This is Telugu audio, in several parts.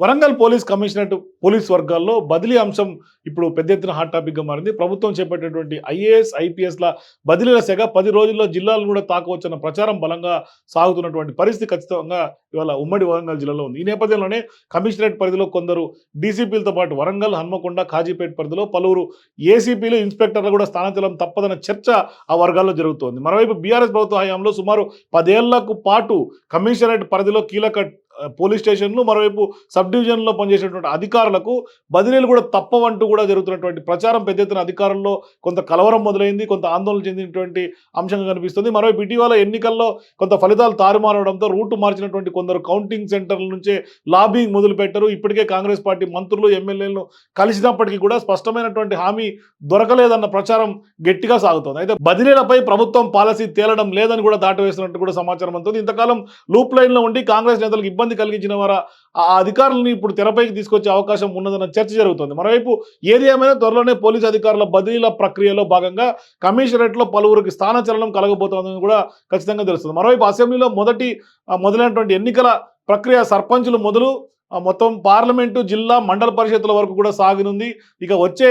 Warangal police commissionerate police వర్గాల్లో బదిలీ అంశం ఇప్పుడు పెద్ద ఎత్తున హాట్ టాపిక్గా మారింది. ప్రభుత్వం చేపట్టినటువంటి ఐఏఎస్ ఐపీఎస్ల బదిలీల శాఖ పది రోజుల్లో జిల్లాలు కూడా తాకవచ్చన్న ప్రచారం బలంగా సాగుతున్నటువంటి పరిస్థితి ఖచ్చితంగా ఇవాళ ఉమ్మడి వరంగల్ జిల్లాలో ఉంది. ఈ నేపథ్యంలోనే కమిషనరేట్ పరిధిలో కొందరు డీసీపీలతో పాటు వరంగల్ హన్మకొండ కాజీపేట పరిధిలో పలువురు ఏసీపీలు ఇన్స్పెక్టర్లు కూడా స్థానాంతరం తప్పదన్న చర్చ ఆ వర్గాల్లో జరుగుతోంది. మరోవైపు బీఆర్ఎస్ ప్రభుత్వ హయాంలో సుమారు పదేళ్ళకు పాటు కమిషనరేట్ పరిధిలో కీలక పోలీస్ స్టేషన్లు మరోవైపు సబ్ డివిజన్లో పనిచేసేటువంటి అధికారులకు బదిలీలు కూడా తప్పవంటూ కూడా జరుగుతున్నటువంటి ప్రచారం పెద్ద ఎత్తున అధికారుల్లో కొంత కలవరం మొదలైంది కొంత ఆందోళన చెందినటువంటి అంశంగా కనిపిస్తుంది. మరోవైపు ఇటీవల ఎన్నికల్లో కొంత ఫలితాలు తారుమారవడంతో రూటు మార్చినటువంటి కొందరు కౌంటింగ్ సెంటర్ల నుంచే లాబింగ్ మొదలుపెట్టారు. ఇప్పటికే కాంగ్రెస్ పార్టీ మంత్రులు ఎమ్మెల్యేలను కలిసినప్పటికీ కూడా స్పష్టమైనటువంటి హామీ దొరకలేదన్న ప్రచారం గట్టిగా సాగుతోంది. అయితే బదిలీలపై ప్రభుత్వం పాలసీ తేలడం లేదని కూడా దాటవేస్తున్నట్టు కూడా సమాచారం అందుతుంది. ఇంతకాలం లూప్ లైన్లో ఉండి కాంగ్రెస్ నేతలకు ఇబ్బంది కలిగించిన వారు ఆ అధికారులని ఇప్పుడు తెరపైకి తీసుకొచ్చే అవకాశం ఉన్నదన్న చర్చ జరుగుతుంది. మరోవైపు ఏది ఏమైనా త్వరలోనే పోలీసు అధికారుల బదిలీల ప్రక్రియలో భాగంగా కమిషనరేట్లో పలువురికి స్థానచలనం కలగబోతోందని కూడా ఖచ్చితంగా తెలుస్తుంది. మరోవైపు అసెంబ్లీలో మొదటి మొదలైనటువంటి ఎన్నికల ప్రక్రియ సర్పంచులు మొదలు మొత్తం పార్లమెంటు జిల్లా మండల పరిషత్తుల వరకు కూడా సాగనుంది. ఇక వచ్చే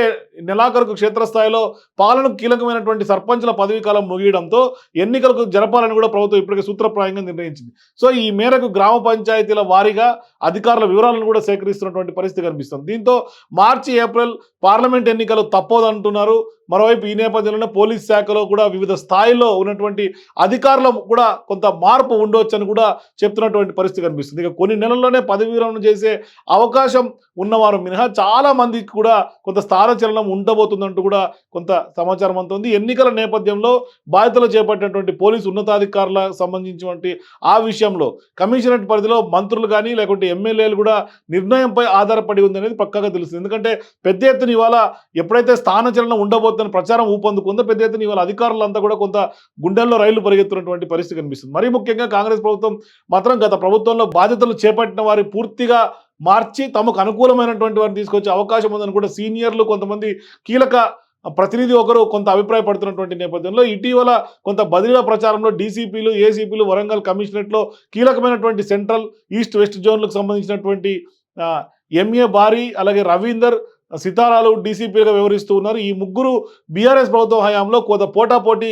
నెలాఖరుకు క్షేత్రస్థాయిలో పాలనకు కీలకమైనటువంటి సర్పంచుల పదవీ కాలం ముగియడంతో ఎన్నికలకు జరపాలని కూడా ప్రభుత్వం ఇప్పటికే సూత్రప్రాయంగా నిర్ణయించింది. సో ఈ మేరకు గ్రామ పంచాయతీల వారీగా అధికారుల వివరాలను కూడా సేకరిస్తున్నటువంటి పరిస్థితి కనిపిస్తుంది. దీంతో మార్చి ఏప్రిల్ పార్లమెంట్ ఎన్నికలు తప్పదంటున్నారు. మరోవైపు ఈ నేపథ్యంలోనే పోలీస్ శాఖలో కూడా వివిధ స్థాయిలో ఉన్నటువంటి అధికారులు కూడా కొంత మార్పు ఉండొచ్చని కూడా చెప్తున్నటువంటి పరిస్థితి కనిపిస్తుంది. ఇక కొన్ని నెలల్లోనే పదవి విరమణ చేసే అవకాశం ఉన్నవారు మినహా చాలా మందికి కూడా కొంత స్థానచలనం ఉండబోతుందంటూ కూడా కొంత సమాచారం అందుతుంది. ఎన్నికల నేపథ్యంలో బాధ్యతలు చేపట్టినటువంటి పోలీసు ఉన్నతాధికారుల సంబంధించినటువంటి ఆ విషయంలో కమిషనరేట్ పరిధిలో మంత్రులు కానీ లేకుంటే ఎమ్మెల్యేలు కూడా నిర్ణయంపై ఆధారపడి ఉందనేది పక్కగా తెలుస్తుంది. ఎందుకంటే పెద్ద ఎత్తున ఇవాళ ఎప్పుడైతే స్థానచలనం ఉండబోతుందని ప్రచారం ఊపందుకుందో పెద్ద ఎత్తున ఇవాళ అధికారులంతా కూడా కొంత గుండెల్లో రైళ్ళు పరిగెత్తున్నటువంటి పరిస్థితి కనిపిస్తుంది. మరీ ముఖ్యంగా కాంగ్రెస్ ప్రభుత్వం మాత్రం గత ప్రభుత్వంలో బాధ్యతలు చేపట్టిన వారి పూర్తిగా మార్చి తమకు అనుకూలమైనటువంటి వారిని తీసుకొచ్చే అవకాశం ఉందని కూడా సీనియర్లు కొంతమంది కీలక ప్రతినిధి ఒకరు కొంత అభిప్రాయపడుతున్నటువంటి నేపథ్యంలో ఇటీవల కొంత బదిలీల ప్రచారంలో డీసీపీలు ఏసీపీలు వరంగల్ కమిషనరేట్లో కీలకమైనటువంటి సెంట్రల్ ఈస్ట్ వెస్ట్ జోన్లకు సంబంధించినటువంటి ఎంఏ బారీ అలాగే రవీందర్ సితారాలు డీసీపీలుగా వ్యవహరిస్తూ ఉన్నారు. ఈ ముగ్గురు బీఆర్ఎస్ ప్రభుత్వ హయాంలో కొంత పోటాపోటీ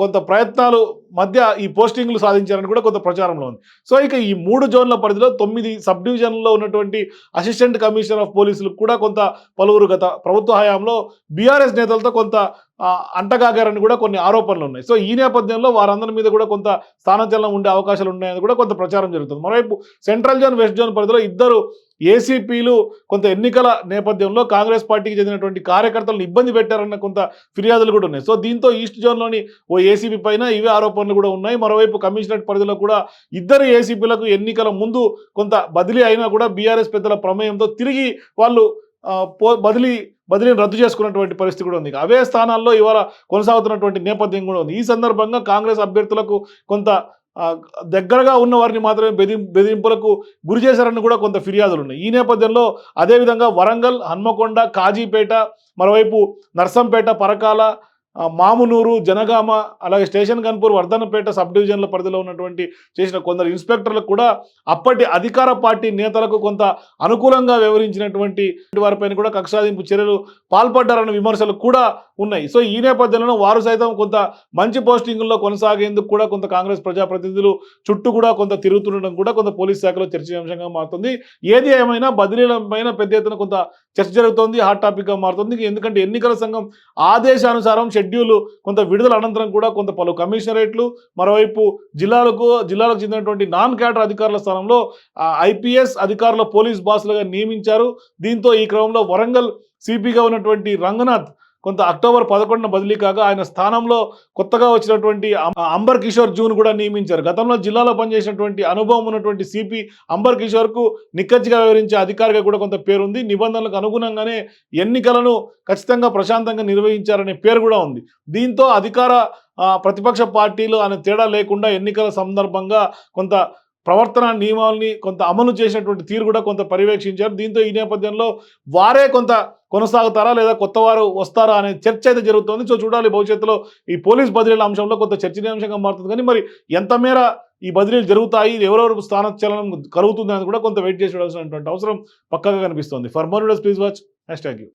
కొంత ప్రయత్నాలు మధ్య ఈ పోస్టింగ్లు సాధించారని కూడా కొంత ప్రచారంలో ఉంది. సో ఇక ఈ మూడు జోన్ల పరిధిలో తొమ్మిది సబ్ డివిజన్లలో ఉన్నటువంటి అసిస్టెంట్ కమిషనర్ ఆఫ్ పోలీసులకు కూడా కొంత పలువురు గత ప్రభుత్వ హయాంలో బీఆర్ఎస్ నేతలతో కొంత అంటగాగారని కూడా కొన్ని ఆరోపణలు ఉన్నాయి. సో ఈ నేపథ్యంలో వారందరి మీద కూడా కొంత స్థానచలనం ఉండే అవకాశాలు ఉన్నాయని కూడా కొంత ప్రచారం జరుగుతుంది. మరోవైపు సెంట్రల్ జోన్ వెస్ట్ జోన్ పరిధిలో ఇద్దరు ఏసీపీలు కొంత ఎన్నికల నేపథ్యంలో కాంగ్రెస్ పార్టీకి చెందినటువంటి కార్యకర్తలను ఇబ్బంది పెట్టారన్న కొంత ఫిర్యాదులు కూడా ఉన్నాయి. సో దీంతో ఈస్ట్ జోన్లోని ఓ ఏసీపీ పైన ఇవే ఆరోపణలు కూడా ఉన్నాయి. మరోవైపు కమిషనరేట్ పరిధిలో కూడా ఇద్దరు ఏసీపీలకు ఎన్నికల ముందు కొంత బదిలీ అయినా కూడా బీఆర్ఎస్ పెద్దల ప్రమేయంతో తిరిగి వాళ్ళు పో బదిలీ బదిలీని రద్దు చేసుకున్నటువంటి పరిస్థితి కూడా ఉంది. అవే స్థానాల్లో ఇవాళ కొనసాగుతున్నటువంటి నేపథ్యం కూడా ఉంది. ఈ సందర్భంగా కాంగ్రెస్ అభ్యర్థులకు కొంత దగ్గరగా ఉన్న వారిని మాత్రమే బెదిం బెదిరింపులకు గురి చేశారని కూడా కొంత ఫిర్యాదులు ఉన్నాయి. ఈ నేపథ్యంలో అదేవిధంగా వరంగల్ హన్మకొండ కాజీపేట మరోవైపు నర్సంపేట పరకాల మామునూరు జనగామ అలాగే స్టేషన్ కన్పూర్ వర్ధనపేట సబ్ డివిజన్ల పరిధిలో ఉన్నటువంటి చేసిన కొందరు ఇన్స్పెక్టర్లకు కూడా అప్పటి అధికార పార్టీ నేతలకు కొంత అనుకూలంగా వ్యవహరించినటువంటి వారిపైన కూడా కక్షాదింపు చర్యలు పాల్పడ్డారన్న విమర్శలు కూడా ఉన్నాయి. సో ఈ నేపథ్యంలో వారు సైతం కొంత మంచి పోస్టింగుల్లో కొనసాగేందుకు కూడా కొంత కాంగ్రెస్ ప్రజాప్రతినిధులు చుట్టూ కూడా కొంత తిరుగుతుండడం కూడా కొంత పోలీస్ శాఖలో చర్చనీయాంశంగా మారుతుంది. ఏది ఏమైనా బదిలీల పైన పెద్ద ఎత్తున కొంత చర్చ జరుగుతోంది హాట్ టాపిక్గా మారుతుంది. ఎందుకంటే ఎన్నికల సంఘం ఆదేశానుసారం షెడ్యూల్ కొంత విడుదల అనంతరం కూడా కొంత పలు కమిషనరేట్లు మరోవైపు జిల్లాలకు జిల్లాలకు చెందినటువంటి నాన్ క్యాడర్ అధికారుల స్థానంలో ఐపీఎస్ అధికారుల పోలీస్ బాసులుగా నియమించారు. దీంతో ఈ క్రమంలో వరంగల్ సిపిగా ఉన్నటువంటి రంగనాథ్ కొంత అక్టోబర్ పదకొండున బదిలీ కాగా ఆయన స్థానంలో కొత్తగా వచ్చినటువంటి అంబర్ కిషోర్ జూన్ కూడా నియమించారు. గతంలో జిల్లాలో పనిచేసినటువంటి అనుభవం ఉన్నటువంటి సిపి అంబర్ కిషోర్కు నిక్కచ్చిగా వ్యవహరించే అధికారిగా కూడా కొంత పేరుంది. నిబంధనలకు అనుగుణంగానే ఎన్నికలను ఖచ్చితంగా ప్రశాంతంగా నిర్వహించారనే పేరు కూడా ఉంది. దీంతో అధికార ప్రతిపక్ష పార్టీలు అనే తేడా లేకుండా ఎన్నికల సందర్భంగా కొంత ప్రవర్తన నియమాల్ని కొంత అమలు చేసినటువంటి తీరు కూడా కొంత పర్యవేక్షించారు. దీంతో ఈ నేపథ్యంలో వారే కొంత కొనసాగుతారా లేదా కొత్త వారు వస్తారా అనే చర్చ అయితే జరుగుతోంది. సో చూడాలి భవిష్యత్తులో ఈ పోలీస్ బదిలీల అంశంలో కొంత చర్చనీయాంశంగా మారుతుంది. కానీ మరి ఎంత మేర ఈ బదిలీలు జరుగుతాయి? ఎవరెవరికి స్థానచలనం కలుగుతుంది అని కూడా కొంత వెయిట్ చేసి చూడాల్సినటువంటి అవసరం పక్కగా కనిపిస్తుంది. For more please watch. Hashtag U.